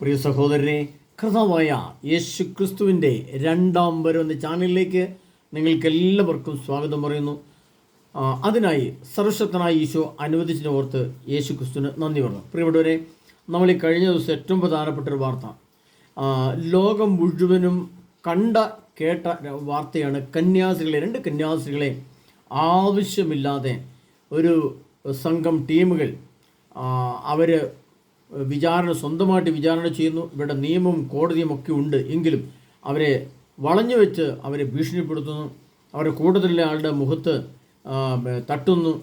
പ്രിയ സഹോദരനെ കൃതമായ യേശു ക്രിസ്തുവിന്റെ രണ്ടാം വരുന്ന ചാനലിലേക്ക് നിങ്ങൾക്ക് എല്ലാവർക്കും സ്വാഗതം പറയുന്നു. അതിനായി സർവശക്തനായ ഈശോ അനുവദിച്ചതിനെ ഓർത്ത് യേശു ക്രിസ്തുവിന് നന്ദി പറഞ്ഞു. പ്രിയപ്പെട്ടവരെ നമ്മൾ ഈ കഴിഞ്ഞ ദിവസം ഏറ്റവും പ്രധാനപ്പെട്ട ഒരു വാർത്ത. ലോകം മുഴുവനും കണ്ട കേട്ട വാർത്തയാണ് കന്യാസ്ത്രീകളെ രണ്ട് കന്യാസ്ത്രീകളെ ആവശ്യമില്ലാതെ ഒരു സംഘം ടീമുകൾ അവർ വിചാരണ സ്വന്തമായിട്ട് വിചാരണ ചെയ്യുന്നു. ഇവരുടെ നിയമവും കോടതിയും ഒക്കെ ഉണ്ട് എങ്കിലും അവരെ വളഞ്ഞു വെച്ച് അവരെ ഭീഷണിപ്പെടുത്തുന്നു. അവരെ കൂടുതലുള്ള ആളുടെ മുഖത്ത് തട്ടുന്നു.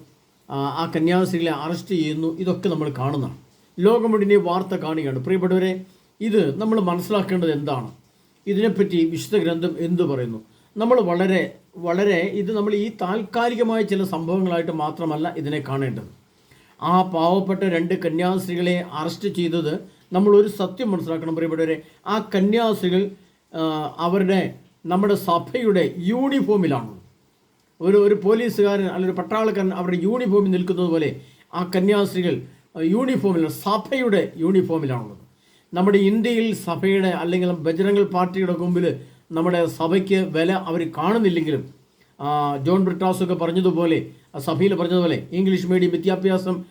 ആ, കന്യാസ്ത്രീകളെ അറസ്റ്റ് ചെയ്യുന്നു. ഇതൊക്കെ നമ്മൾ കാണുന്നതാണ്. ലോകം മുഴുവൻ വാർത്ത കാണുകയാണ്. പ്രിയപ്പെട്ടവരെ ഇത് നമ്മൾ മനസ്സിലാക്കേണ്ടത് എന്താണ്? ഇതിനെപ്പറ്റി വിശുദ്ധ ഗ്രന്ഥം എന്തു പറയുന്നു? നമ്മൾ വളരെ വളരെ ഇത് നമ്മൾ ഈ താൽക്കാലികമായ ചില സംഭവങ്ങളായിട്ട് മാത്രമല്ല ഇതിനെ കാണേണ്ടത്. ആ പാവപ്പെട്ട രണ്ട് കന്യാസ്ത്രീകളെ അറസ്റ്റ് ചെയ്തത് നമ്മൾ ഒരു സത്യം മനസ്സിലാക്കണം പ്രിയപ്പെട്ടവരെ. ആ കന്യാസ്ത്രീകൾ അവരുടെ നമ്മുടെ സഭയുടെ യൂണിഫോമിലാണ്. ഒരു ഒരു പോലീസുകാരൻ അല്ലെങ്കിൽ ഒരു പട്ടാളക്കാരൻ അവരുടെ യൂണിഫോമിൽ നിൽക്കുന്നത് പോലെ ആ കന്യാസ്ത്രീകൾ യൂണിഫോമിലാണ് സഭയുടെ യൂണിഫോമിലാണുള്ളത്. നമ്മുടെ ഇന്ത്യയിൽ സഭയുടെ അല്ലെങ്കിൽ ബജരംഗൽ പാർട്ടിയുടെ മുമ്പിൽ നമ്മുടെ സഭയ്ക്ക് വില അവർ കാണുന്നില്ലെങ്കിലും ജോൺ ബ്രിട്ടാസ് ഒക്കെ പറഞ്ഞതുപോലെ സഭയിൽ പറഞ്ഞതുപോലെ ഇംഗ്ലീഷ് മീഡിയം വിദ്യാഭ്യാസം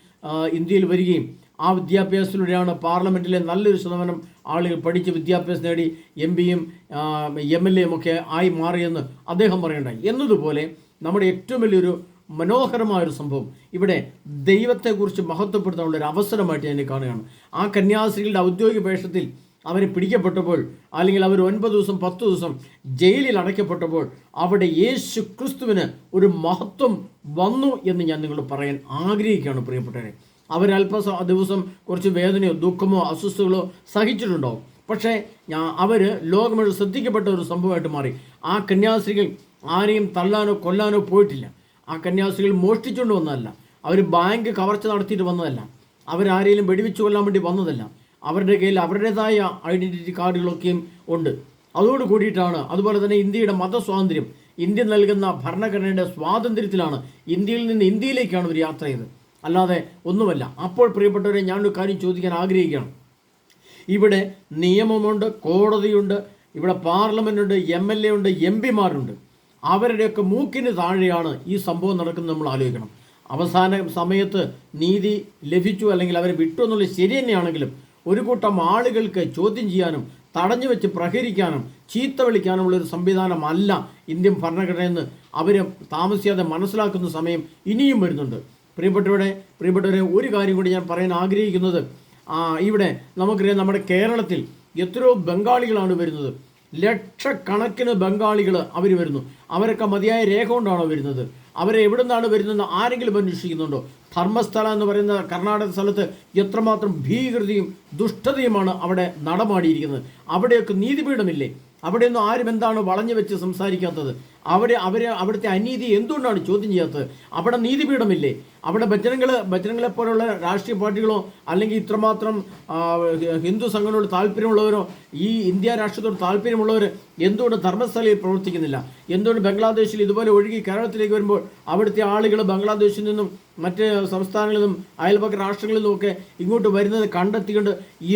ഇന്ത്യയിൽ വരികയും ആ വിദ്യാഭ്യാസത്തിലൂടെയാണ് പാർലമെന്റിലെ നല്ലൊരു ശതമാനം ആളുകൾ പഠിച്ച് വിദ്യാഭ്യാസം നേടി എം പിയും എം എൽ എയും ഒക്കെ ആയി മാറിയെന്ന് അദ്ദേഹം പറയണ്ടായി എന്നതുപോലെ നമ്മുടെ ഏറ്റവും വലിയൊരു മനോഹരമായൊരു സംഭവം ഇവിടെ ദൈവത്തെക്കുറിച്ച് മഹത്വപ്പെടുത്താനുള്ള ഒരു അവസരമായിട്ട് ഞാൻ കാണുകയാണ്. ആ കന്യാസ്ത്രീകളുടെ ഔദ്യോഗിക വേഷത്തിൽ അവരെ പിടിക്കപ്പെട്ടപ്പോൾ അല്ലെങ്കിൽ അവർ ഒൻപത് ദിവസം പത്ത് ദിവസം ജയിലിൽ അടയ്ക്കപ്പെട്ടപ്പോൾ അവിടെ യേശു ക്രിസ്തുവിന് ഒരു മഹത്വം വന്നു എന്ന് ഞാൻ നിങ്ങളോട് പറയാൻ ആഗ്രഹിക്കുകയാണ് പ്രിയപ്പെട്ടവരെ. അവരല്പ ദിവസം കുറച്ച് വേദനയോ ദുഃഖമോ അസ്വസ്ഥതകളോ സഹിച്ചിട്ടുണ്ടാവും പക്ഷേ ഞാൻ അവർ ലോകം ശ്രദ്ധിക്കപ്പെട്ട ഒരു സംഭവമായിട്ട് മാറി. ആ കന്യാസ്ത്രീകൾ ആരെയും തള്ളാനോ കൊല്ലാനോ പോയിട്ടില്ല. ആ കന്യാസ്ത്രീകൾ മോഷ്ടിച്ചുകൊണ്ട് വന്നതല്ല. അവർ ബാങ്ക് കവർച്ച നടത്തിയിട്ട് വന്നതല്ല. അവരാരെയും വെടിവെച്ച് കൊല്ലാൻ വേണ്ടി വന്നതല്ല. അവരുടെ കയ്യിൽ അവരുടേതായ ഐഡന്റിറ്റി കാർഡുകളൊക്കെയും ഉണ്ട്. അതോട് കൂടിയിട്ടാണ് അതുപോലെ തന്നെ ഇന്ത്യയുടെ മതസ്വാതന്ത്ര്യം. ഇന്ത്യ നൽകുന്ന ഭരണഘടനയുടെ സ്വാതന്ത്ര്യത്തിലാണ് ഇന്ത്യയിൽ നിന്ന് ഇന്ത്യയിലേക്കാണ് ഒരു യാത്ര ചെയ്തത്. അല്ലാതെ ഒന്നുമല്ല. അപ്പോൾ പ്രിയപ്പെട്ടവരെ ഞാനൊരു കാര്യം ചോദിക്കാൻ ആഗ്രഹിക്കുകയാണ്. ഇവിടെ നിയമമുണ്ട് കോടതിയുണ്ട് ഇവിടെ പാർലമെന്റ് ഉണ്ട് എം എൽ എ ഉണ്ട് എം പിമാരുണ്ട്. അവരുടെയൊക്കെ മൂക്കിന് താഴെയാണ് ഈ സംഭവം നടക്കുന്നത് നമ്മൾ ആലോചിക്കണം. അവസാന സമയത്ത് നീതി ലഭിച്ചു അല്ലെങ്കിൽ അവരെ വിട്ടു എന്നുള്ളത് ശരി തന്നെയാണെങ്കിലും ഒരു കൂട്ടം ആളുകൾക്ക് ചോദ്യം ചെയ്യാനും തടഞ്ഞു വെച്ച് പ്രഹരിക്കാനും ചീത്ത വിളിക്കാനുമുള്ള ഒരു സംവിധാനമല്ല ഇന്ത്യൻ ഭരണഘടനയെന്ന് അവർ താമസിയാതെ മനസ്സിലാക്കുന്ന സമയം ഇനിയും വരുന്നുണ്ട്. പ്രിയപ്പെട്ടവരെ പ്രിയപ്പെട്ടവരെ ഒരു കാര്യം കൂടി ഞാൻ പറയാൻ ആഗ്രഹിക്കുന്നത്. ഇവിടെ നമുക്കറിയാം നമ്മുടെ കേരളത്തിൽ എത്രയോ ബംഗാളികളാണ് വരുന്നത്. ലക്ഷക്കണക്കിന് ബംഗാളികൾ അവർ വരുന്നു. അവരൊക്കെ മതിയായ രേഖ കൊണ്ടാണോ വരുന്നത്? അവരെ എവിടെ നിന്നാണ് വരുന്നതെന്ന് ആരെങ്കിലും അന്വേഷിക്കുന്നുണ്ടോ? ധർമ്മസ്ഥല എന്ന് പറയുന്ന കർണാടക സ്ഥലത്ത് എത്രമാത്രം ഭീകൃതിയും ദുഷ്ടതയുമാണ് അവിടെ നടമാടിയിരിക്കുന്നത്? അവിടെയൊക്കെ നീതിപീഠമില്ലേ? അവിടെയൊന്നും ആരും എന്താണ് വളഞ്ഞു വെച്ച് സംസാരിക്കാത്തത്? അവിടെ അവരെ അവിടുത്തെ അനീതി എന്തുകൊണ്ടാണ് ചോദ്യം ചെയ്യാത്തത്? അവിടെ നീതിപീഠമില്ലേ? അവിടെ ഭജനങ്ങൾ ബജനങ്ങളെ പോലുള്ള രാഷ്ട്രീയ പാർട്ടികളോ അല്ലെങ്കിൽ ഇത്രമാത്രം ഹിന്ദു സംഘടനയോട് താല്പര്യമുള്ളവരോ ഈ ഇന്ത്യ രാഷ്ട്രത്തോട് താല്പര്യമുള്ളവർ എന്തുകൊണ്ട് ധർമ്മസ്ഥലയിൽ പ്രവർത്തിക്കുന്നില്ല? എന്തുകൊണ്ട് ബംഗ്ലാദേശിൽ ഇതുപോലെ ഒഴുകി കേരളത്തിലേക്ക് വരുമ്പോൾ അവിടുത്തെ ആളുകൾ ബംഗ്ലാദേശിൽ നിന്നും മറ്റ് സംസ്ഥാനങ്ങളിൽ നിന്നും അയൽപക്ക രാഷ്ട്രങ്ങളിൽ നിന്നുമൊക്കെ ഇങ്ങോട്ട് വരുന്നത് കണ്ടെത്തിക്കൊണ്ട്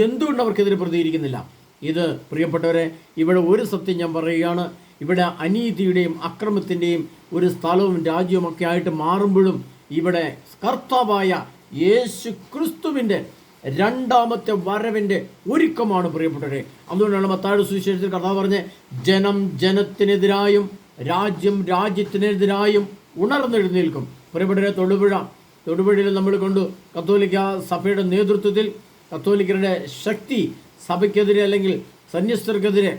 എന്തുകൊണ്ട് അവർക്കെതിരെ പ്രതികരിക്കുന്നില്ല? ഇത് പ്രിയപ്പെട്ടവരെ ഇവിടെ ഒരു സത്യം ഞാൻ പറയുകയാണ്. ഇവിടെ അനീതിയുടെയും അക്രമത്തിന്റെയും ഒരു സ്ഥലവും രാജ്യവുമൊക്കെ ആയിട്ട് മാറുമ്പോഴും ഇവിടെ കർത്താവായ യേശു ക്രിസ്തുവിന്റെ രണ്ടാമത്തെ വരവിന്റെ ഒരുക്കമാണ് പ്രിയപ്പെട്ടവരെ. അതുകൊണ്ടാണ് മത്താഴ് സുവിശേഷത്തിൽ കർത്താവ് പറഞ്ഞ് ജനം ജനത്തിനെതിരായും രാജ്യം രാജ്യത്തിനെതിരായും ഉണർന്നെഴുന്നേൽക്കും. പ്രിയപ്പെട്ടവരെ തൊടുപുഴ തൊടുപുഴയിൽ നമ്മൾ കൊണ്ട് കത്തോലിക്ക സഭയുടെ നേതൃത്വത്തിൽ കത്തോലിക്കരുടെ ശക്തി സഭയ്ക്കെതിരെ അല്ലെങ്കിൽ സന്യസ്തർക്കെതിരെ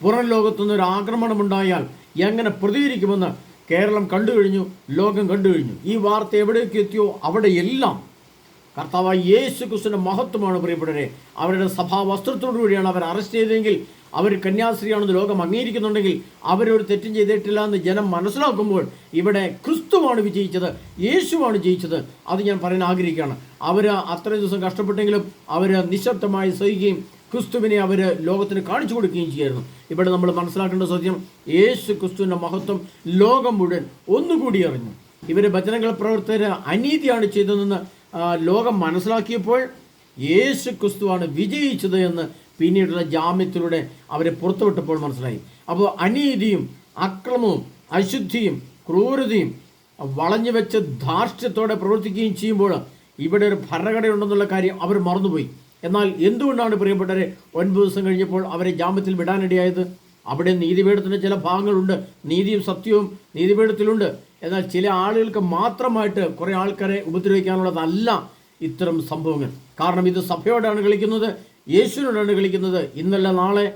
പുറം ലോകത്തുനിന്ന് ഒരു ആക്രമണമുണ്ടായാൽ എങ്ങനെ പ്രതികരിക്കുമെന്ന് കേരളം കണ്ടു കഴിഞ്ഞു ലോകം കണ്ടു കഴിഞ്ഞു ഈ വാർത്ത എവിടേക്ക് എത്തിയോ അവിടെയെല്ലാം കർത്താവായ യേശു ക്രിസ്തുവിന്റെ മഹത്വമാണ് പ്രിയപ്പെട്ടവരെ. അവരുടെ സഭാ വസ്ത്രത്തോടു കൂടിയാണ് അവർ അറസ്റ്റ് ചെയ്തതെങ്കിൽ അവർ കന്യാസ്ത്രീയാണെന്ന് ലോകം അംഗീകരിക്കുന്നുണ്ടെങ്കിൽ അവരൊരു തെറ്റും ചെയ്തിട്ടില്ല എന്ന് ജനം മനസ്സിലാക്കുമ്പോൾ ഇവിടെ ക്രിസ്തുവാണ് വിജയിച്ചത് യേശുവാണ് ജയിച്ചത് അത് ഞാൻ പറയാൻ ആഗ്രഹിക്കുകയാണ്. അവർ അത്രയും ദിവസം കഷ്ടപ്പെട്ടെങ്കിലും അവർ നിശബ്ദമായി സഹിക്കുകയും ക്രിസ്തുവിനെ അവർ ലോകത്തിന് കാണിച്ചു കൊടുക്കുകയും ചെയ്യായിരുന്നു ഇവിടെ നമ്മൾ മനസ്സിലാക്കേണ്ട സത്യം യേശു ക്രിസ്തുവിന്റെ മഹത്വം ലോകം മുഴുവൻ ഒന്നുകൂടി അറിഞ്ഞു. ഇവർ ഭജനകൾ പ്രവർത്തകർ അനീതിയാണ് ചെയ്തതെന്ന് ലോകം മനസ്സിലാക്കിയപ്പോൾ യേശു ക്രിസ്തുവാണ് വിജയിച്ചത് എന്ന് പിന്നീടുള്ള ജാമ്യത്തിലൂടെ അവരെ പുറത്തുവിട്ടപ്പോൾ മനസ്സിലായി. അപ്പോൾ അനീതിയും അക്രമവും അശുദ്ധിയും ക്രൂരതയും വളഞ്ഞു വെച്ച് ധാർഷ്ട്യത്തോടെ പ്രവർത്തിക്കുകയും ചെയ്യുമ്പോൾ ഇവിടെ ഒരു ഭരണഘടനയുണ്ടെന്നുള്ള കാര്യം അവർ മറന്നുപോയി. എന്നാൽ എന്തുകൊണ്ടാണ് പ്രിയപ്പെട്ടവരെ ഒൻപത് ദിവസം കഴിഞ്ഞപ്പോൾ അവരെ ജാമ്യത്തിൽ വിടാനിടയായത്? അവിടെ നീതിപീഠത്തിന്റെ ചില ഭാഗങ്ങളുണ്ട്. നീതിയും സത്യവും നീതിപീഠത്തിലുണ്ട്. എന്നാൽ ചില ആളുകൾക്ക് മാത്രമായിട്ട് കുറേ ആൾക്കാരെ ഉപദ്രവിക്കാനുള്ളതല്ല ഇത്തരം സംഭവങ്ങൾ. കാരണം ഇത് സഭയോടാണ് കളിക്കുന്നത്. യേശുവിനോടാണ് കളിക്കുന്നത് ഇന്നല്ല നാളെ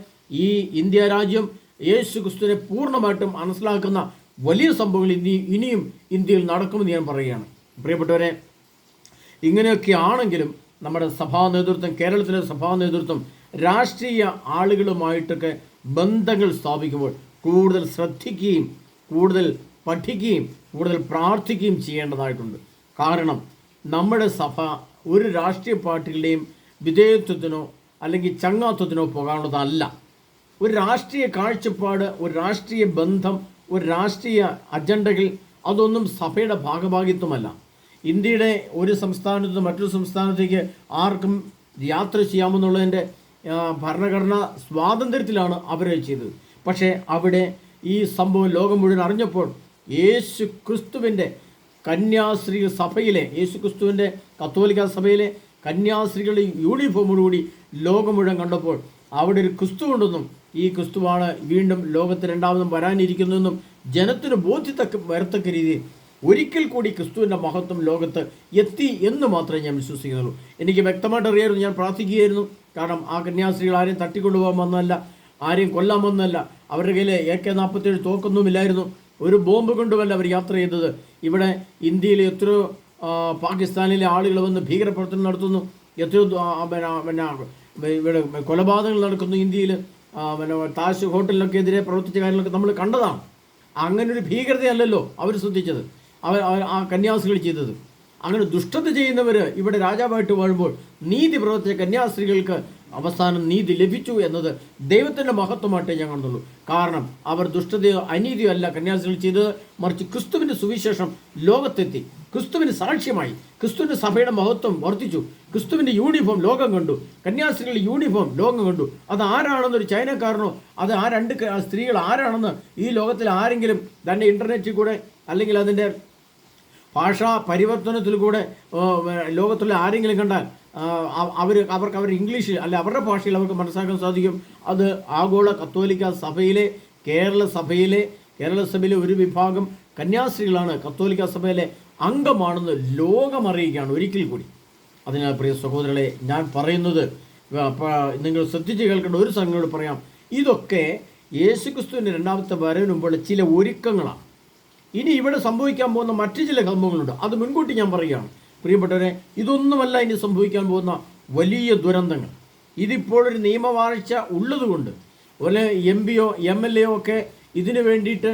ഈ ഇന്ത്യ രാജ്യം യേശു ക്രിസ്തുവിനെ പൂർണമായിട്ടും മനസ്സിലാക്കുന്ന വലിയ സംഭവങ്ങൾ ഇനി ഇനിയും ഇന്ത്യയിൽ നടക്കുമെന്ന് ഞാൻ പറയുകയാണ്. പ്രിയപ്പെട്ടവരെ ഇങ്ങനെയൊക്കെ ആണെങ്കിലും നമ്മുടെ സഭാ നേതൃത്വം കേരളത്തിലെ സഭാ നേതൃത്വം രാഷ്ട്രീയ ആളുകളുമായിട്ടൊക്കെ ബന്ധങ്ങൾ സ്ഥാപിക്കുമ്പോൾ കൂടുതൽ ശ്രദ്ധിക്കുകയും കൂടുതൽ പഠിക്കുകയും കൂടുതൽ പ്രാർത്ഥിക്കുകയും ചെയ്യേണ്ടതായിട്ടുണ്ട്. കാരണം നമ്മുടെ സഭ ഒരു രാഷ്ട്രീയ പാർട്ടികളുടെയും വിധേയത്വത്തിനോ അല്ലെങ്കിൽ ചങ്ങാത്വത്തിനോ പോകാനുള്ളതല്ല ഒരു രാഷ്ട്രീയ കാഴ്ചപ്പാട് ഒരു രാഷ്ട്രീയ ബന്ധം ഒരു രാഷ്ട്രീയ അജണ്ടകൾ അതൊന്നും സഭയുടെ ഭാഗഭാഗിത്വമല്ല. ഇന്ത്യയുടെ ഒരു സംസ്ഥാനത്ത് മറ്റൊരു സംസ്ഥാനത്തേക്ക് ആർക്കും യാത്ര ചെയ്യാമെന്നുള്ളതിന്റെ ഭരണഘടനാ സ്വാതന്ത്ര്യത്തിലാണ് അവർ ചെയ്തത്. പക്ഷേ അവിടെ ഈ സംഭവം ലോകം മുഴുവൻ അറിഞ്ഞപ്പോൾ യേശു ക്രിസ്തുവിന്റെ കന്യാശ്രീ സഭയിലെ യേശു ക്രിസ്തുവിന്റെ കത്തോലിക്ക സഭയിലെ കന്യാസ്ത്രീകളുടെ യൂണിഫോമോടുകൂടി ലോകം മുഴുവൻ കണ്ടപ്പോൾ അവിടെ ഒരു ക്രിസ്തു ഉണ്ടെന്നും ഈ ക്രിസ്തുവാണ് വീണ്ടും ലോകത്ത് രണ്ടാമതും വരാനിരിക്കുന്നതെന്നും ജനത്തിന് ബോധ്യത്തക്ക വരത്തക്ക രീതിയിൽ ഒരിക്കൽ കൂടി ക്രിസ്തുവിന്റെ മഹത്വം ലോകത്ത് എത്തി എന്ന് മാത്രമേ ഞാൻ വിശ്വസിക്കുന്നുള്ളൂ. എനിക്ക് വ്യക്തമായിട്ട് അറിയായിരുന്നു ഞാൻ പ്രാർത്ഥിക്കുകയായിരുന്നു. കാരണം ആ കന്യാസ്ത്രീകൾ ആരെയും തട്ടിക്കൊണ്ടുപോകാൻ വന്നതല്ല ആരെയും കൊല്ലാൻ അവരുടെ കയ്യിൽ എ കെ നാൽപ്പത്തേഴ് തോക്കൊന്നുമില്ലായിരുന്നു. ഒരു ബോംബ് കൊണ്ടുമല്ല അവർ യാത്ര ചെയ്തത്. ഇവിടെ ഇന്ത്യയിൽ എത്രയോ പാകിസ്ഥാനിലെ ആളുകൾ വന്ന് ഭീകരപ്രവർത്തനം നടത്തുന്നു. എത്രയോ പിന്നെ ഇവിടെ കൊലപാതകങ്ങൾ നടക്കുന്നു ഇന്ത്യയിൽ. പിന്നെ താജ് ഹോട്ടലിനൊക്കെ എതിരെ പ്രവർത്തിച്ച കാര്യങ്ങളൊക്കെ നമ്മൾ കണ്ടതാണ്. അങ്ങനെ ഒരു ഭീകരതയല്ലല്ലോ അവർ ശ്രദ്ധിച്ചത്. അവർ ആ കന്യാസ്ത്രീകൾ ചെയ്തത്. അങ്ങനെ ദുഷ്ടത ചെയ്യുന്നവർ ഇവിടെ രാജാവായിട്ട് വാഴുമ്പോൾ നീതി പ്രവർത്തിച്ച കന്യാസ്ത്രീകൾക്ക് അവസാനം നീതി ലഭിച്ചു എന്നത് ദൈവത്തിന്റെ മഹത്വമായിട്ടേ ഞാൻ കാണുന്നുള്ളൂ കാരണം അവർ ദുഷ്ടതയോ അനീതിയോ അല്ല കന്യാസികൾ ചെയ്തത്. മറിച്ച് ക്രിസ്തുവിന്റെ സുവിശേഷം ലോകത്തെത്തി. ക്രിസ്തുവിന് സാക്ഷ്യമായി. ക്രിസ്തുവിന്റെ സഭയുടെ മഹത്വം വർദ്ധിച്ചു. ക്രിസ്തുവിന്റെ യൂണിഫോം ലോകം കണ്ടു. കന്യാസ്ത്രീകളുടെ യൂണിഫോം ലോകം കണ്ടു. അത് ആരാണെന്നൊരു ചൈനക്കാരനോ അത് ആ രണ്ട് സ്ത്രീകൾ ആരാണെന്ന് ഈ ലോകത്തിൽ ആരെങ്കിലും തന്നെ ഇന്റർനെറ്റിൽ കൂടെ അല്ലെങ്കിൽ അതിന്റെ ഭാഷാ പരിവർത്തനത്തിൽ കൂടെ ലോകത്തുള്ള ആരെങ്കിലും കണ്ടാൽ അവർ അവർക്ക് അവർ ഇംഗ്ലീഷ് അല്ല അവരുടെ ഭാഷയിൽ അവർക്ക് മനസ്സിലാക്കാൻ സാധിക്കും. അത് ആഗോള കത്തോലിക്ക സഭയിലെ കേരള സഭയിലെ കേരള സഭയിലെ ഒരു വിഭാഗം കന്യാസ്ത്രീകളാണ് കത്തോലിക്ക സഭയിലെ അംഗമാണെന്ന് ലോകം അറിയിക്കുകയാണ് ഒരിക്കൽ കൂടി. അതിനാൽ പ്രിയ സഹോദരങ്ങളെ ഞാൻ പറയുന്നത് നിങ്ങൾ ശ്രദ്ധിച്ച് കേൾക്കേണ്ട ഒരു സംഘങ്ങളോട് പറയാം. ഇതൊക്കെ യേശുക്രിസ്തുവിന്റെ രണ്ടാമത്തെ വരവിന് മുമ്പുള്ള ചില ഒരുക്കങ്ങളാണ്. ഇനി ഇവിടെ സംഭവിക്കാൻ പോകുന്ന മറ്റു ചില സംഭവങ്ങളുണ്ട്. അത് മുൻകൂട്ടി ഞാൻ പറയുകയാണ്. പ്രിയപ്പെട്ടവരെ ഇതൊന്നുമല്ല ഇനി സംഭവിക്കാൻ പോകുന്ന വലിയ ദുരന്തങ്ങൾ. ഇതിപ്പോൾ ഒരു നിയമവാഴ്ച ഉള്ളതുകൊണ്ട് അതുപോലെ എം പിയോ എം എൽ എയോ ഒക്കെ ഇതിനു വേണ്ടിയിട്ട്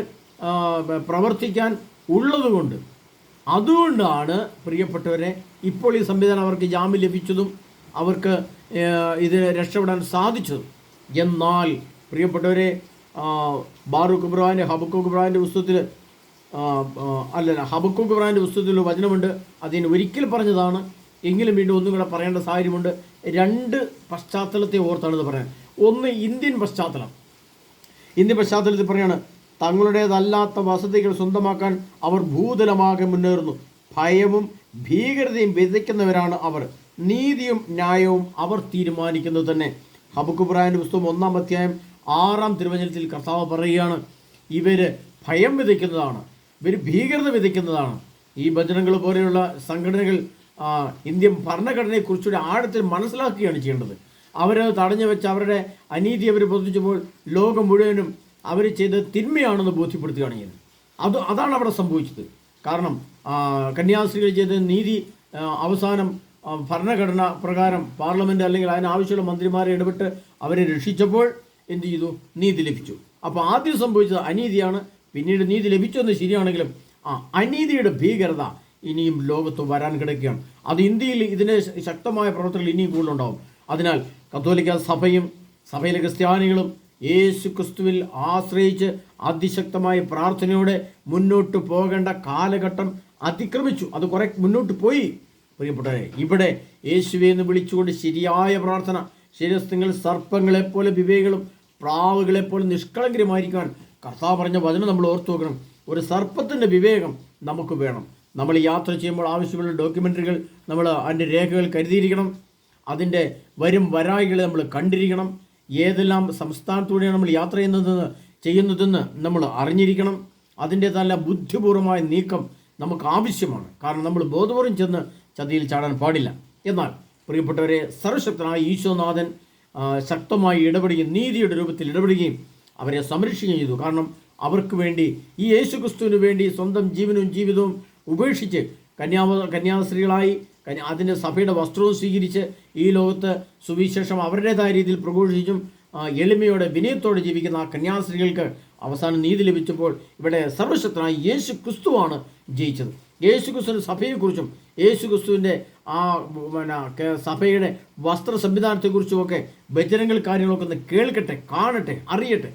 പ്രവർത്തിക്കാൻ ഉള്ളതുകൊണ്ട് അതുകൊണ്ടാണ് പ്രിയപ്പെട്ടവരെ ഇപ്പോൾ ഈ സംവിധാനം അവർക്ക് ജാമ്യം ലഭിച്ചതും അവർക്ക് ഇത് രക്ഷപ്പെടാൻ സാധിച്ചതും. എന്നാൽ പ്രിയപ്പെട്ടവരെ ബാറൂഖ് ഇബ്രാഹിന്റെ ഹബക്കൂഖ് ഇബ്രാഹിന്റെ പുസ്തകത്തിൽ അല്ലല്ല ഹബക്കൂക്ക് ബ്രാൻഡ് പുസ്തകത്തിൽ വചനമുണ്ട്. അതിന് ഒരിക്കൽ പറഞ്ഞതാണ്. എങ്കിലും വീണ്ടും ഒന്നും കൂടെ പറയേണ്ട സാഹചര്യമുണ്ട്. രണ്ട് പശ്ചാത്തലത്തെ ഓർത്താണ് പറയാൻ. ഒന്ന് ഇന്ത്യൻ പശ്ചാത്തലം. ഇന്ത്യൻ പശ്ചാത്തലത്തിൽ പറയാണ് തങ്ങളുടേതല്ലാത്ത വസതികൾ സ്വന്തമാക്കാൻ അവർ ഭൂതലമാകെ മുന്നേറുന്നു. ഭയവും ഭീകരതയും വിതയ്ക്കുന്നവരാണ് അവർ. നീതിയും ന്യായവും അവർ തീരുമാനിക്കുന്നത് തന്നെ. ഹബുക്കുബ്രാഹിന്റെ പുസ്തകം ഒന്നാം അധ്യായം ആറാം തിരുവചനത്തിൽ കർത്താവ് പറയുകയാണ് ഇവർ ഭയം വിതയ്ക്കുന്നതാണ്. ഇവർ ഭീകരത വിതയ്ക്കുന്നതാണ്. ഈ ഭജനങ്ങൾ പോലെയുള്ള സംഘടനകൾ ഇന്ത്യൻ ഭരണഘടനയെക്കുറിച്ചുകൂടി ആഴത്തിൽ മനസ്സിലാക്കുകയാണ് ചെയ്യേണ്ടത്. അവരത് തടഞ്ഞു വെച്ച് അവരുടെ അനീതി അവർ ബോധിച്ചപ്പോൾ ലോകം മുഴുവനും അവർ ചെയ്ത തിന്മയാണെന്ന് ബോധ്യപ്പെടുത്തുകയാണ് ചെയ്യുന്നത്. അത് അതാണ് അവിടെ സംഭവിച്ചത്. കാരണം കന്യാസ്ത്രീകൾ ചെയ്ത നീതി അവസാനം ഭരണഘടന പ്രകാരം പാർലമെന്റ് അല്ലെങ്കിൽ അതിനാവശ്യമുള്ള മന്ത്രിമാരെ ഇടപെട്ട് അവരെ രക്ഷിച്ചപ്പോൾ എന്ത് ചെയ്തു? നീതി ലഭിച്ചു. അപ്പോൾ ആദ്യം സംഭവിച്ചത് അനീതിയാണ് പിന്നീട് നീതി ലഭിച്ചെന്ന് ശരിയാണെങ്കിലും ആ അനീതിയുടെ ഭീകരത ഇനിയും ലോകത്ത് വരാൻ കിടക്കുകയാണ്. അത് ഇന്ത്യയിൽ ഇതിനെ ശക്തമായ പ്രവർത്തനങ്ങൾ ഇനിയും കൂടുതലുണ്ടാവും. അതിനാൽ കത്തോലിക്ക സഭയും സഭയിലെ ക്രിസ്ത്യാനികളും യേശു ക്രിസ്തുവിൽ ആശ്രയിച്ച് അതിശക്തമായ പ്രാർത്ഥനയോടെ മുന്നോട്ട് പോകേണ്ട കാലഘട്ടം അതിക്രമിച്ചു. അത് കുറെ മുന്നോട്ട് പോയി. പ്രിയപ്പെട്ടവരെ ഇവിടെ യേശുവെ എന്ന് വിളിച്ചുകൊണ്ട് ശരിയായ പ്രാർത്ഥന ശരീരസ്ഥങ്ങൾ സർപ്പങ്ങളെപ്പോലെ വിവേകളും പ്രാവുകളെപ്പോലെ നിഷ്കളങ്കരമായിരിക്കാൻ കർത്താവ് പറഞ്ഞ വചനം നമ്മൾ ഓർത്തു വെക്കണം. ഒരു സർപ്പത്തിന്റെ വിവേകം നമുക്ക് വേണം. നമ്മൾ യാത്ര ചെയ്യുമ്പോൾ ആവശ്യമുള്ള ഡോക്യുമെന്ററികൾ നമ്മൾ അതിന്റെ രേഖകൾ കരുതിയിരിക്കണം. അതിന്റെ വരും വരായികളെ നമ്മൾ കണ്ടിരിക്കണം. ഏതെല്ലാം സംസ്ഥാനത്തൂടെയാണ് നമ്മൾ യാത്ര ചെയ്യുന്നതെന്ന് ചെയ്യുന്നതെന്ന് നമ്മൾ അറിഞ്ഞിരിക്കണം. അതിന്റെ നല്ല ബുദ്ധിപൂർവമായ നീക്കം നമുക്ക് ആവശ്യമാണ്. കാരണം നമ്മൾ ബോധപൂർവം ചെന്ന് ചതിയിൽ ചാടാൻ പാടില്ല. എന്നാൽ പ്രിയപ്പെട്ടവരെ സർവശക്തനായ ഈശോനാഥൻ ശക്തമായി ഇടപെടുകയും നീതിയുടെ രൂപത്തിൽ ഇടപെടുകയും അവരെ സംരക്ഷിക്കുകയും ചെയ്തു. കാരണം അവർക്ക് വേണ്ടി ഈ യേശു ക്രിസ്തുവിന് വേണ്ടി സ്വന്തം ജീവനും ജീവിതവും ഉപേക്ഷിച്ച് കന്യാവ കന്യാസ്ത്രീകളായി കന്യ അതിന്റെ സഭയുടെ വസ്ത്രവും സ്വീകരിച്ച് ഈ ലോകത്ത് സുവിശേഷം അവരുടേതായ രീതിയിൽ പ്രഘോഷിച്ചും എളിമയോടെ വിനയത്തോടെ ജീവിക്കുന്ന ആ കന്യാസ്ത്രീകൾക്ക് അവസാനം നീതി ലഭിച്ചപ്പോൾ ഇവിടെ സർവശക്തനായ യേശു ക്രിസ്തുവാണ് ജയിച്ചത്. യേശു ക്രിസ്തുവിന്റെ സഭയെക്കുറിച്ചും യേശു ക്രിസ്തുവിന്റെ ആ പിന്നെ സഭയുടെ വസ്ത്ര സംവിധാനത്തെക്കുറിച്ചുമൊക്കെ ബജരങ്ങൾ കാര്യങ്ങളൊക്കെ ഒന്ന് കേൾക്കട്ടെ കാണട്ടെ അറിയട്ടെ.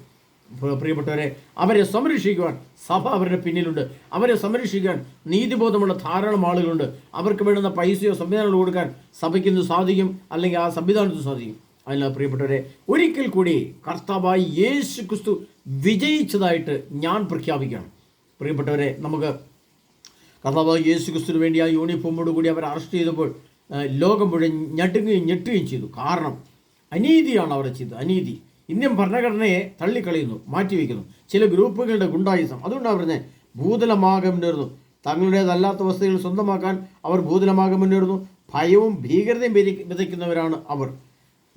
പ്രിയപ്പെട്ടവരെ അവരെ സംരക്ഷിക്കുവാൻ സഭ അവരുടെ പിന്നിലുണ്ട്. അവരെ സംരക്ഷിക്കാൻ നീതിബോധമുള്ള ധാരാളം ആളുകളുണ്ട്. അവർക്ക് വേണ്ടുന്ന പൈസയോ സംവിധാനങ്ങളോ കൊടുക്കാൻ സഭയ്ക്ക് ഇന്ന് സാധിക്കും? അല്ലെങ്കിൽ ആ സംവിധാനത്തിന് സാധിക്കും? അതിനാൽ പ്രിയപ്പെട്ടവരെ ഒരിക്കൽ കൂടി കർത്താവായി യേശു ക്രിസ്തു വിജയിച്ചതായിട്ട് ഞാൻ പ്രഖ്യാപിക്കുകയാണ്. പ്രിയപ്പെട്ടവരെ നമുക്ക് കർത്താവായി യേശു ക്രിസ്തുവിന് വേണ്ടി ആ യൂണിഫോമോട് കൂടി അവർ അറസ്റ്റ് ചെയ്തപ്പോൾ ലോകം മുഴുവൻ ഞെട്ടുകയും ഞെട്ടുകയും ചെയ്തു. കാരണം അനീതിയാണ് അവർ ചെയ്തത്. അനീതി. ഇന്ത്യൻ ഭരണഘടനയെ തള്ളിക്കളയുന്നു മാറ്റിവെക്കുന്നു. ചില ഗ്രൂപ്പുകളുടെ ഗുണ്ടായുസം. അതുകൊണ്ടാണ് പറഞ്ഞത് ഭൂതലമാകം മുന്നേറുന്നു. തങ്ങളുടേതല്ലാത്ത വസ്തുക്കൾ സ്വന്തമാക്കാൻ അവർ ഭൂതലമാകം മുന്നേറുന്നു. ഭയവും ഭീകരതയും വിതയ്ക്ക് വിതയ്ക്കുന്നവരാണ് അവർ.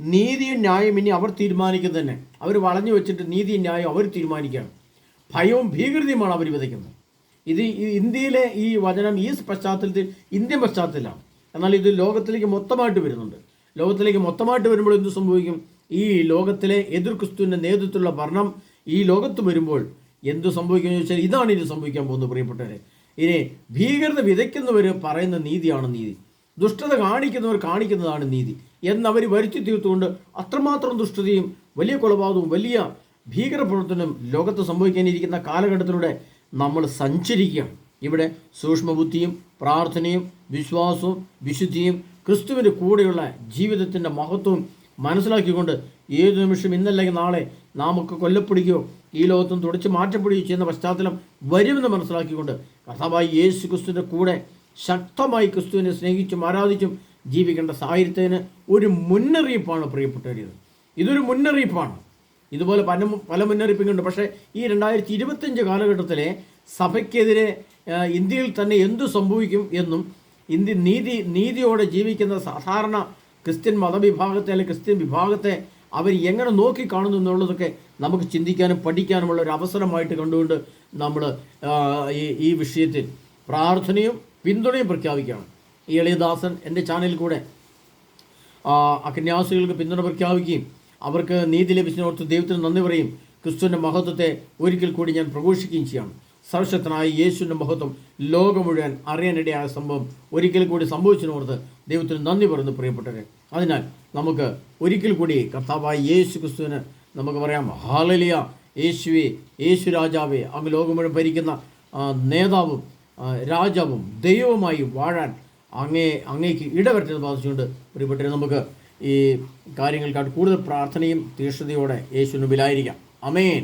നീതിയും ന്യായം ഇനി അവർ തീരുമാനിക്കുന്നത് തന്നെ. അവർ വളഞ്ഞു വെച്ചിട്ട് നീതിയും ന്യായം അവർ തീരുമാനിക്കുകയാണ്. ഭയവും ഭീകരതയുമാണ് അവർ വിതയ്ക്കുന്നത്. ഇത് ഇന്ത്യയിലെ ഈ വചനം ഈ പശ്ചാത്തലത്തിൽ ഇന്ത്യൻ പശ്ചാത്തലമാണ് എന്നാൽ ഇത് ലോകത്തിലേക്ക് മൊത്തമായിട്ട് വരുന്നുണ്ട്. ലോകത്തിലേക്ക് മൊത്തമായിട്ട് വരുമ്പോൾ എന്ത് സംഭവിക്കും? ഈ ലോകത്തിലെ എതിർ ക്രിസ്തുവിന്റെ നേതൃത്വത്തിലുള്ള ഭരണം ഈ ലോകത്ത് വരുമ്പോൾ എന്ത് സംഭവിക്കുമെന്ന് ചോദിച്ചാൽ ഇതാണ് ഇനി സംഭവിക്കാൻ പോകുന്നത് പ്രിയപ്പെട്ടവരെ. ഇനി ഭീകരത വിതയ്ക്കുന്നവർ പറയുന്ന നീതിയാണ് നീതി. ദുഷ്ടത കാണിക്കുന്നവർ കാണിക്കുന്നതാണ് നീതി. എന്നവർ വരുത്തി തീർത്തുകൊണ്ട് അത്രമാത്രം ദുഷ്ടതയും വലിയ കൊലപാതകവും വലിയ ഭീകരപ്രവർത്തനം ലോകത്ത് സംഭവിക്കാനിരിക്കുന്ന കാലഘട്ടത്തിലൂടെ നമ്മൾ സഞ്ചരിക്കുകയാണ്. ഇവിടെ സൂക്ഷ്മബുദ്ധിയും പ്രാർത്ഥനയും വിശ്വാസവും വിശുദ്ധിയും ക്രിസ്തുവിന്റെ കൂടെയുള്ള ജീവിതത്തിന്റെ മഹത്വവും മനസ്സിലാക്കിക്കൊണ്ട് ഏത് നിമിഷം ഇന്നല്ലെങ്കിൽ നാളെ നാമൊക്കെ കൊല്ലപ്പെടുകയോ ഈ ലോകത്തും തുടച്ച് മാറ്റപ്പെടുകയോ ചെയ്യുന്ന പശ്ചാത്തലം വരുമെന്ന് മനസ്സിലാക്കിക്കൊണ്ട് കർത്താവായി യേശു ക്രിസ്തുവിന്റെ കൂടെ ശക്തമായി ക്രിസ്തുവിനെ സ്നേഹിച്ചും ആരാധിച്ചും ജീവിക്കേണ്ട സാഹചര്യത്തിന് ഒരു മുന്നറിയിപ്പാണ് പ്രിയപ്പെട്ടത് ഇതൊരു മുന്നറിയിപ്പാണ്. ഇതുപോലെ പല പല മുന്നറിയിപ്പുകളുണ്ട്. പക്ഷേ ഈ രണ്ടായിരത്തി ഇരുപത്തഞ്ച് കാലഘട്ടത്തിലെ സഭയ്ക്കെതിരെ ഇന്ത്യയിൽ തന്നെ എന്തു സംഭവിക്കും എന്നും ഇന്ത്യ നീതി നീതിയോടെ ജീവിക്കുന്ന സാധാരണ ക്രിസ്ത്യൻ മതവിഭാഗത്തെ അല്ലെങ്കിൽ ക്രിസ്ത്യൻ വിഭാഗത്തെ അവർ എങ്ങനെ നോക്കിക്കാണുന്നു എന്നുള്ളതൊക്കെ നമുക്ക് ചിന്തിക്കാനും പഠിക്കാനുമുള്ള ഒരു അവസരമായിട്ട് കണ്ടുകൊണ്ട് നമ്മൾ ഈ ഈ വിഷയത്തിൽ പ്രാർത്ഥനയും പിന്തുണയും പ്രഖ്യാപിക്കുകയാണ്. ഈ എളിയദാസൻ എന്റെ ചാനലിൽ കൂടെ ആ ആ കന്യാസികൾക്ക് പിന്തുണ പ്രഖ്യാപിക്കുകയും അവർക്ക് നീതി ലഭിച്ചതിനോർത്ത് ദൈവത്തിന് നന്ദി പറയും. ക്രിസ്തുവിന്റെ മഹത്വത്തെ ഒരിക്കൽ കൂടി ഞാൻ പ്രഘോഷിക്കുകയും ചെയ്യാണ്. സർവശക്തനായ യേശുവിന്റെ മഹത്വം ലോകം മുഴുവൻ അറിയാനിടയായ സംഭവം ഒരിക്കൽ കൂടി സംഭവിച്ചതിനോർത്ത് ദൈവത്തിന് നന്ദി പറയുന്നു പ്രിയപ്പെട്ടവരെ. അതിനാൽ നമുക്ക് ഒരിക്കൽ കൂടി കർത്താവായി യേശു ക്രിസ്തുവിന് നമുക്ക് പറയാം ഹാലലിയ. യേശുവെ യേശു രാജാവെ. അങ്ങ് ലോകം മുഴുവൻ ഭരിക്കുന്ന നേതാവും രാജാവും ദൈവവുമായി വാഴാൻ അങ്ങേ അങ്ങേക്ക് ഇടവരട്ടെന്ന് ബാധിച്ചുകൊണ്ട് പ്രിയപ്പെട്ടവരെ നമുക്ക് ഈ കാര്യങ്ങൾക്കായിട്ട് കൂടുതൽ പ്രാർത്ഥനയും തീക്ഷ്ണതയോടെ യേശുവിന് മുമ്പിലായിരിക്കാം. അമേൻ